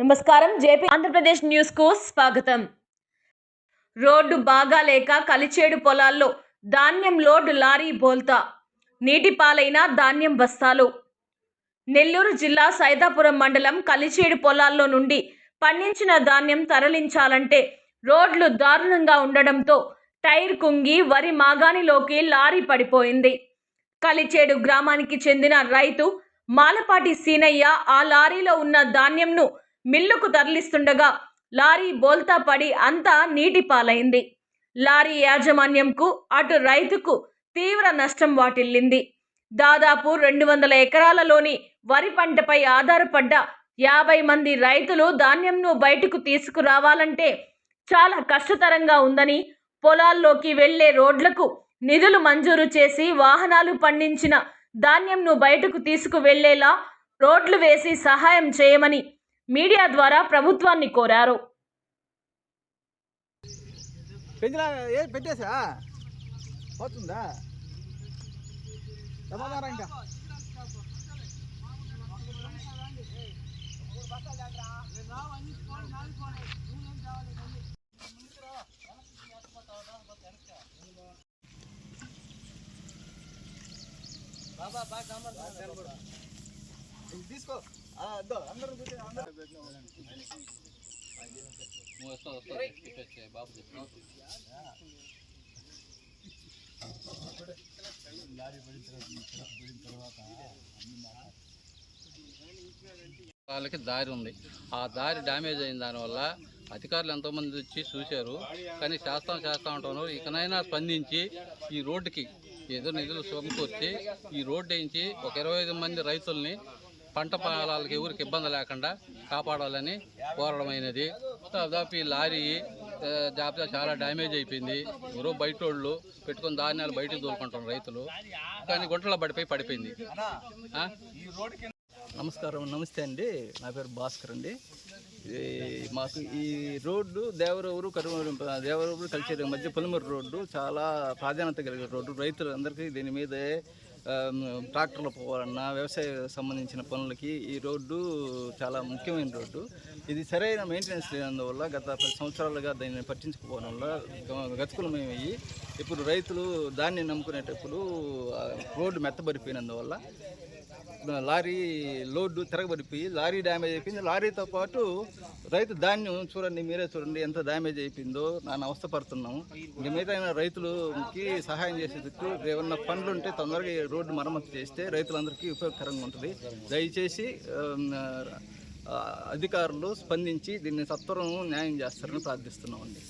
నమస్కారం. జేపీ ఆంధ్రప్రదేశ్ న్యూస్కు స్వాగతం. రోడ్డు బాగా లేక కలిచేడు పొలాల్లో ధాన్యం లోడ్ లారీ బోల్తా. నీటి పాలైన ధాన్యం బస్తాలు. నెల్లూరు జిల్లా సైదాపురం మండలం కలిచేడు పొలాల్లో నుండి పండించిన ధాన్యం తరలించాలంటే రోడ్లు దారుణంగా ఉండడంతో టైర్ కుంగి వరి మాగాణిలోకి లారీ పడిపోయింది. కలిచేడు గ్రామానికి చెందిన రైతు మాలపాటి సీనయ్య ఆ లారీలో ఉన్న ధాన్యంను మిల్లుకు తరలిస్తుండగా లారీ బోల్తా పడి అంతా నీటి పాలైంది లారీ యాజమాన్యంకు అటు రైతుకు తీవ్ర నష్టం వాటిల్లింది. దాదాపు రెండు వందల ఎకరాలలోని వరి పంటపై ఆధారపడ్డ యాభై మంది రైతులు ధాన్యంను బయటకు తీసుకురావాలంటే చాలా కష్టతరంగా ఉందని పొలాల్లోకి వెళ్ళే రోడ్లకు నిధులు మంజూరు చేసి వాహనాలు పండించిన ధాన్యంను బయటకు తీసుకువెళ్ళేలా రోడ్లు వేసి సహాయం చేయమని మీడియా ద్వారా ప్రభుత్వాన్ని కోరారు. పెట్టేసా? పోతుందా? సమాధానం ఇంకా. ఇది తీసుకో. అందరూ వాళ్ళకి దారి ఉంది. ఆ దారి డ్యామేజ్ అయిన దానివల్ల అధికారులు ఎంతోమంది వచ్చి చూశారు. కానీ చేస్తాం చేస్తా ఉంటాను ఇకనైనా స్పందించి ఈ రోడ్డుకి ఏదో నిధులు సమకూర్చి ఈ రోడ్డు వేయించి ఒక ఇరవై ఐదు మంది రైతుల్ని పంట పొలాలకి ఎవరికి ఇబ్బంది లేకుండా కాపాడాలని కోరడమైనది. దాదాపు ఈ లారీ జాబితా చాలా డ్యామేజ్ అయిపోయింది. ఎవరో బయట వాళ్ళు పెట్టుకుని ధాన్యాలు బయటకు దూరుకుంటారు రైతులు. కానీ గుంటలో పడిపోయి పడిపోయింది. నమస్కారం నమస్తే అండి. నా పేరు భాస్కర్ అండి. మాకు ఈ రోడ్డు దేవరూరు కరుమూరు దేవరూరు కలిసే మధ్య పొలిమూరు రోడ్డు చాలా ప్రాధాన్యత కలిగిన రోడ్డు. రైతులందరికీ దీని మీదే ట్రాక్టర్లు పోవాలన్నా వ్యవసాయ సంబంధించిన పనులకి ఈ రోడ్డు చాలా ముఖ్యమైన రోడ్డు. ఇది సరైన మెయింటెనెన్స్ లేనందువల్ల గత పది సంవత్సరాలుగా దాన్ని పట్టించుకోవడం వల్ల గ- గతుకులమయ్యి ఇప్పుడు రైతులు దాన్ని నమ్ముకునేటప్పుడు రోడ్డు మెత్తబడిపోయినందువల్ల లారీ లోడ్ తిరగబడిపోయి లారీ డ్యామేజ్ అయిపోయింది. లారీతో పాటు రైతు ధాన్యం చూడండి మీరే చూడండి ఎంత డ్యామేజ్ అయిపోయిందో నాన్న అవస్థపడుతున్నాము. ఇంక మిగతా రైతులకి సహాయం చేసేందుకు ఏమన్నా పనులు ఉంటే తొందరగా రోడ్డు మరమ్మతు చేస్తే రైతులందరికీ ఉపయోగకరంగా ఉంటుంది. దయచేసి అధికారులు స్పందించి దీన్ని సత్వరం న్యాయం చేస్తారని ప్రార్థిస్తున్నామండి.